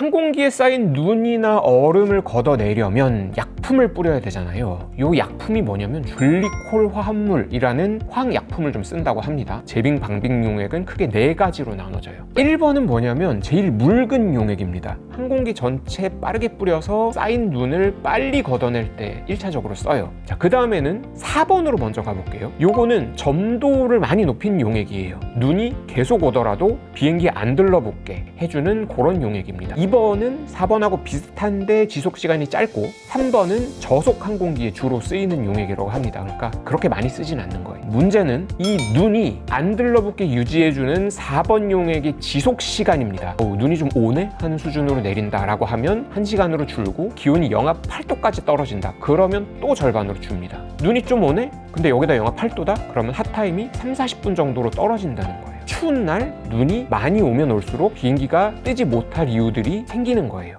항공기에 쌓인 눈이나 얼음을 걷어내려면 약 품을 뿌려야 되잖아요. 이 약품이 뭐냐면 줄리콜 화합물이라는 화학약품을 좀 쓴다고 합니다. 제빙 방빙 용액은 크게 네 가지로 나눠져요. 1번은 뭐냐면 제일 묽은 용액입니다. 항공기 전체에 빠르게 뿌려서 쌓인 눈을 빨리 걷어낼 때 1차적으로 써요. 자, 그 다음에는 4번으로 먼저 가볼게요. 요거는 점도를 많이 높인 용액이에요. 눈이 계속 오더라도 비행기 안 들러붙게 해주는 그런 용액입니다. 2번은 4번하고 비슷한데 지속 시간이 짧고 3번은 저속 항공기에 주로 쓰이는 용액이라고 합니다. 그러니까 그렇게 많이 쓰진 않는 거예요. 문제는 이 눈이 안 들러붙게 유지해주는 4번 용액의 지속 시간입니다. 어, 눈이 좀 오네 하는 수준으로 내린다라고 하면 1시간으로 줄고 기온이 영하 8도까지 떨어진다. 그러면 또 절반으로 줍니다. 눈이 좀 오네? 근데 여기다 영하 8도다? 그러면 핫타임이 3, 40분 정도로 떨어진다는 거예요. 추운 날 눈이 많이 오면 올수록 비행기가 뜨지 못할 이유들이 생기는 거예요.